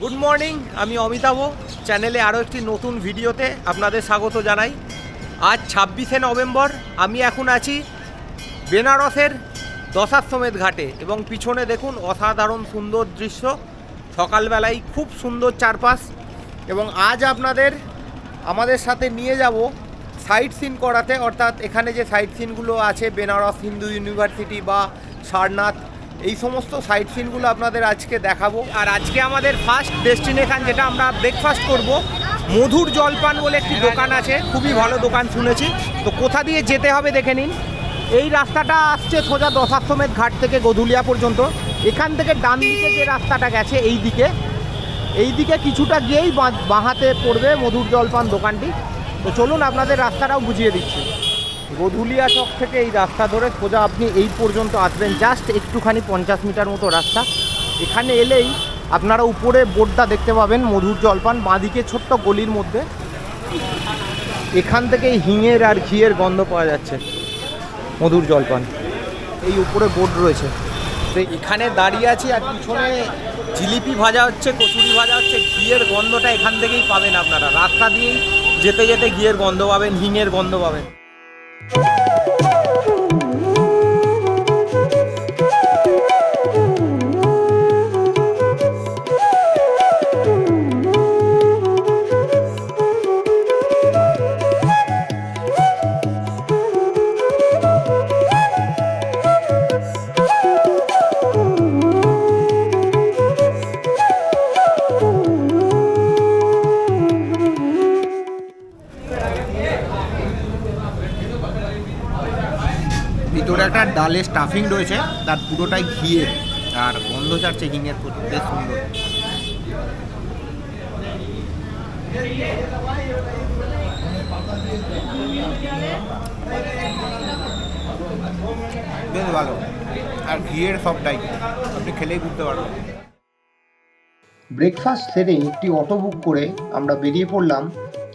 Good morning আমি অমিতাভ। চ্যানেলে আরও একটি নতুন ভিডিওতে আপনাদের স্বাগত জানাই। আজ ছাব্বিশে নভেম্বর, আমি এখন আছি বেনারসের দশাশ্বমেধ ঘাটে এবং পিছনে দেখুন অসাধারণ সুন্দর দৃশ্য। সকালবেলায় খুব সুন্দর চারপাশ এবং আজ আপনাদের, আমাদের সাথে নিয়ে যাব সাইট সিন করাতে। অর্থাৎ এখানে যে সাইট সিনগুলো আছে, বেনারস হিন্দু ইউনিভার্সিটি বা সারনাথ এই সমস্ত সাইট সিনগুলো আপনাদের আজকে দেখাবো। আর আজকে আমাদের ফার্স্ট ডেস্টিনেশন যেটা আমরা ব্রেকফাস্ট করব, মধুর জলপান বলে একটি দোকান আছে, খুবই ভালো দোকান শুনেছি। তো কোথা দিয়ে যেতে হবে দেখে নিন। এই রাস্তাটা আসছে সোজা দশাশ্বমেধ ঘাট থেকে গধুলিয়া পর্যন্ত। এখান থেকে ডান দিকে যে রাস্তাটা গেছে, এই দিকে। এই দিকে কিছুটা গিয়েই বাঁহাতে পড়বে মধুর জলপান দোকানটি। তো চলুন আপনাদের রাস্তাটাও বুঝিয়ে দিচ্ছি। গধুলিয়া চক থেকে এই রাস্তা ধরে সোজা আপনি এই পর্যন্ত আসবেন। জাস্ট একটুখানি পঞ্চাশ মিটার মতো রাস্তা। এখানে এলেই আপনারা উপরে বোর্ডটা দেখতে পাবেন, মধুর জলপান। বাঁদিকে ছোট্ট গলির মধ্যে। এখান থেকে হিঙের আর ঘিয়ের গন্ধ পাওয়া যাচ্ছে, মধুর জলপান। এই উপরে বোর্ড রয়েছে। তো এখানে দাঁড়িয়ে আছি আর পিছনে জিলিপি ভাজা হচ্ছে, কচুরি ভাজা হচ্ছে। ঘিয়ের গন্ধটা এখান থেকেই পাবেন আপনারা। রাস্তা দিয়েই যেতে যেতে ঘিয়ের গন্ধ পাবেন, হিঙের গন্ধ পাবেন। ভিতরে ডালের স্টাফিং রয়েছে, তার পুরোটাই ঘিয়ের আর গন্ধ ছাড়ছে হিঙের বেশ সুন্দর। বেশ ভালো। আর ঘিয়ের সবটাই, আপনি খেলেই বুঝতে পারবেন। ব্রেকফাস্ট সেরে একটি অটো বুক করে আমরা বেরিয়ে পড়লাম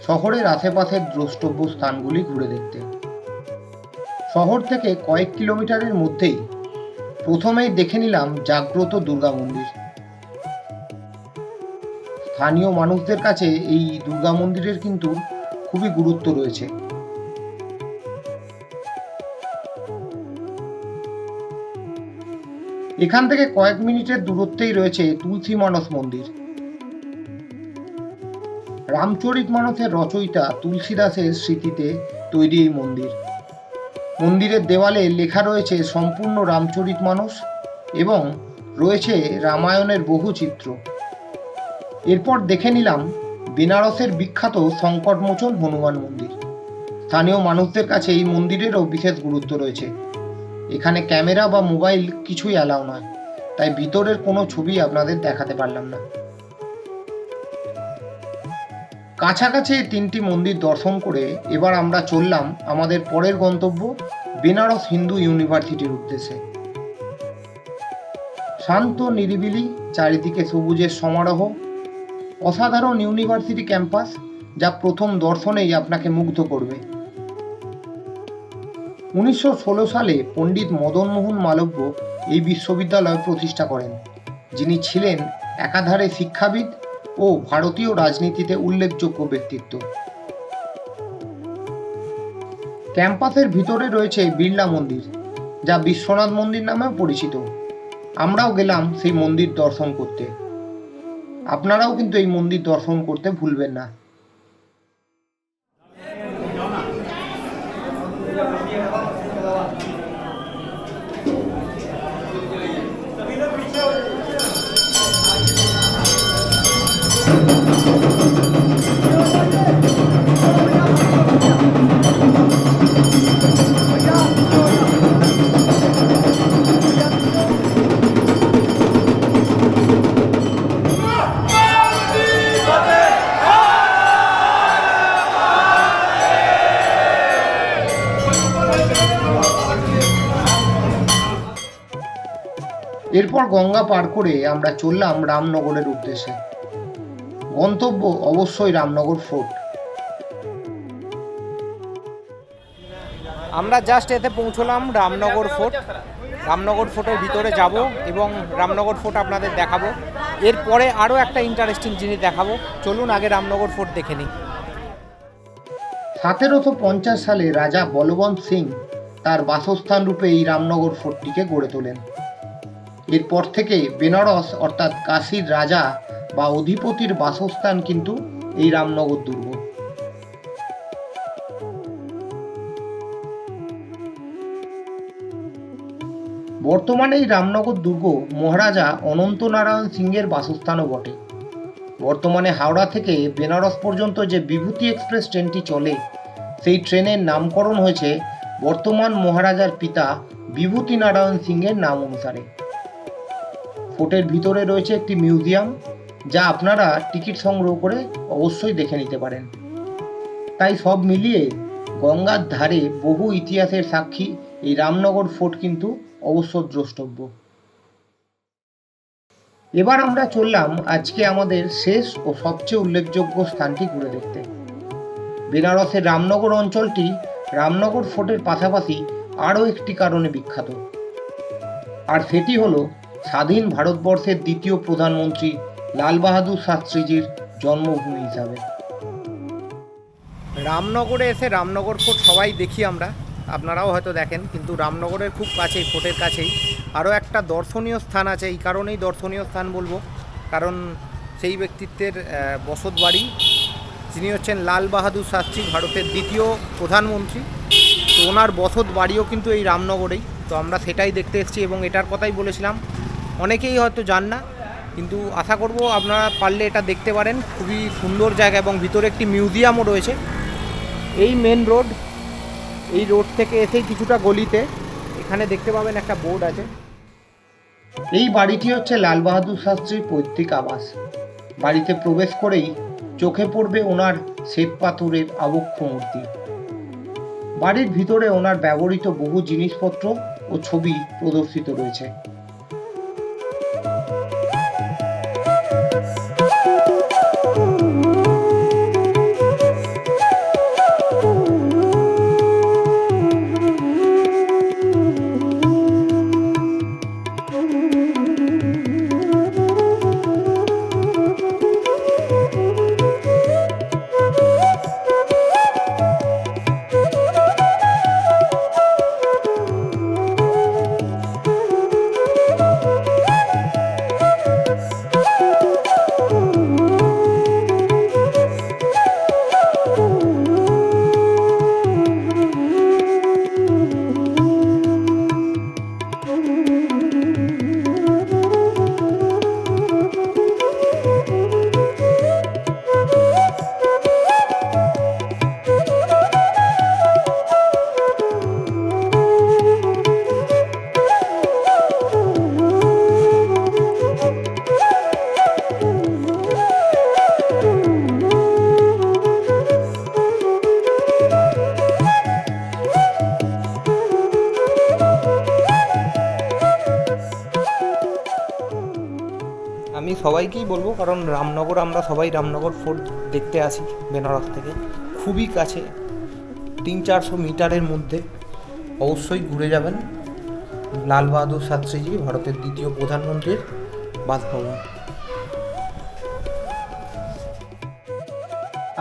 শহরের আশেপাশের দ্রষ্টব্য স্থানগুলি ঘুরে দেখতে। শহর থেকে কয়েক কিলোমিটারের মধ্যেই। প্রথমেই দেখে নিলাম জাগ্রত দুর্গা মন্দির। স্থানীয় মানুষদের কাছে এই দুর্গা মন্দিরের কিন্তু খুবই গুরুত্ব রয়েছে। এখান থেকে কয়েক মিনিটের দূরত্বেই রয়েছে তুলসী মানস মন্দির। রামচরিত মানসের রচয়িতা তুলসীদাসের স্মৃতিতে তৈরি এই মন্দির। মন্দিরের দেওয়ালে লেখা রয়েছে সম্পূর্ণ রামচরিত মানস এবং রয়েছে রামায়ণের বহু চিত্র। এরপর দেখে নিলাম বেনারসের বিখ্যাত সংকটমোচন হনুমান মন্দির। স্থানীয় মানুষদের কাছে এই মন্দিরেরও বিশেষ গুরুত্ব রয়েছে। এখানে ক্যামেরা বা মোবাইল কিছুই অ্যালাউ নয়, তাই ভিতরের কোনো ছবি আপনাদের দেখাতে পারলাম না। কাছাকাছি এই তিনটি মন্দির দর্শন করে এবার আমরা চললাম আমাদের পরের গন্তব্য বেনারস হিন্দু ইউনিভার্সিটির উদ্দেশ্যে। শান্ত, নিরিবিলি, চারিদিকে সবুজের সমারোহ। অসাধারণ ইউনিভার্সিটি ক্যাম্পাস যা প্রথম দর্শনেই আপনাকে মুগ্ধ করবে। উনিশশো ষোলো সালে পণ্ডিত মদনমোহন মালব্য এই বিশ্ববিদ্যালয় প্রতিষ্ঠা করেন, যিনি ছিলেন একাধারে শিক্ষাবিদ ও ভারতীয় রাজনীতিতে উল্লেখযোগ্য ব্যক্তিত্ব। ক্যাম্পাসের ভিতরে রয়েছে বিড়লা মন্দির, যা বিশ্বনাথ মন্দির নামেও পরিচিত। আমরাও গেলাম সেই মন্দির দর্শন করতে। আপনারাও কিন্তু এই মন্দির দর্শন করতে ভুলবেন না। এরপর গঙ্গা পার করে আমরা চললাম রামনগরের উদ্দেশ্যে। গন্তব্য অবশ্যই রামনগর ফোর্ট। আমরা জাস্ট এতে পৌঁছলাম রামনগর ফোর্ট। রামনগর ফোর্টের ভিতরে যাব এবং রামনগর ফোর্ট আপনাদের দেখাবো। এরপরে আরও একটা ইন্টারেস্টিং জিনিস দেখাবো। চলুন আগে রামনগর ফোর্ট দেখে নিই। সতেরোশো পঞ্চাশ সালে রাজা বলবন্ত সিং তার বাসস্থান রূপে এই রামনগর ফোর্টটিকে গড়ে তোলেন। এরপর থেকে বেনারস অর্থাৎ কাশীর রাজা বা অধিপতির বাসস্থান কিন্তু এই রামনগর দুর্গ। বর্তমানে এই রামনগর দুর্গ মহারাজা অনন্ত নারায়ণ সিংয়ের বাসস্থানও বটে। বর্তমানে হাওড়া থেকে বেনারস পর্যন্ত যে বিভূতি এক্সপ্রেস ট্রেনটি চলে, সেই ট্রেনের নামকরণ হয়েছে বর্তমান মহারাজার পিতা বিভূতি নারায়ণ সিংয়ের নাম অনুসারে। ফোর্টের ভিতরে রয়েছে একটি মিউজিয়াম যা আপনারা টিকিট সংগ্রহ করে অবশ্যই দেখে নিতে পারেন। তাই সব মিলিয়ে গঙ্গার ধারে বহু ইতিহাসের সাক্ষী এই রামনগর ফোর্ট কিন্তু অবশ্য দ্রষ্টব্য। এবার আমরা চললাম আজকে আমাদের শেষ ও সবচেয়ে উল্লেখযোগ্য স্থানটি ঘুরে দেখতে। বেনারসের রামনগর অঞ্চলটি রামনগর ফোর্টের পাশাপাশি আরও একটি কারণে বিখ্যাত। আর সেটি হলো স্বাধীন ভারতবর্ষের দ্বিতীয় প্রধানমন্ত্রী লাল বাহাদুর শাস্ত্রীজির জন্মভূমি হিসাবে। রামনগরে এসে রামনগর ফোর্ট সবাই দেখি আমরা। আপনারাও হয়তো দেখেন, কিন্তু রামনগরের খুব কাছেই, ফোর্টের কাছেই। আরও একটা দর্শনীয় স্থান আছে, এই কারণেই দর্শনীয় স্থান বলব। কারণ সেই ব্যক্তিত্বের বসত বাড়ি, যিনি হচ্ছেন লাল বাহাদুর শাস্ত্রী, ভারতের দ্বিতীয় প্রধানমন্ত্রী। তো ওনার বসত বাড়িও কিন্তু এই রামনগরেই। তো আমরা সেটাই দেখতে এসেছি এবং এটার কথাই বলেছিলাম। অনেকেই হয়তো জান না কিন্তু আশা করব আপনারা পারলে এটা দেখতে পারেন। খুবই সুন্দর জায়গা এবং ভিতরে একটি মিউজিয়ামও রয়েছে। এই মেন রোড এই রোড থেকে এসেই কিছুটা গলিতে এখানে দেখতে পাবেন একটা বোর্ড আছে। এই বাড়িটি হচ্ছে লাল বাহাদুর শাস্ত্রীর পৈতৃক আবাস। বাড়িতে প্রবেশ করেই চোখে পড়বে ওনার শ্বেত পাথরের আবক্ষ মূর্তি। বাড়ির ভিতরে ওনার ব্যবহৃত বহু জিনিসপত্র ও ছবি প্রদর্শিত রয়েছে। সবাইকেই বলব, কারণ রামনগর আমরা সবাই রামনগর ফোর্ট দেখতে আসি বেনারস থেকে। খুবই কাছে, তিন চারশো মিটারের মধ্যে। অবশ্যই ঘুরে যাবেন। লাল বাহাদুর শাস্ত্রীজি, ভারতের দ্বিতীয় প্রধানমন্ত্রীর বাসভবন।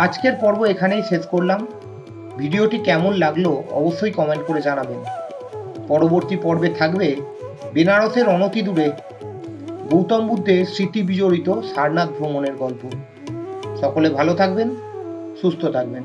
আজকের পর্ব এখানেই শেষ করলাম। ভিডিওটি কেমন লাগল অবশ্যই কমেন্ট করে জানাবেন। পরবর্তী পর্বে থাকবে বেনারসের অনতি দূরে গৌতম বুদ্ধের স্মৃতি বিজড়িত সারনাথ ভ্রমণের গল্প। সকলে ভালো থাকবেন সুস্থ থাকবেন।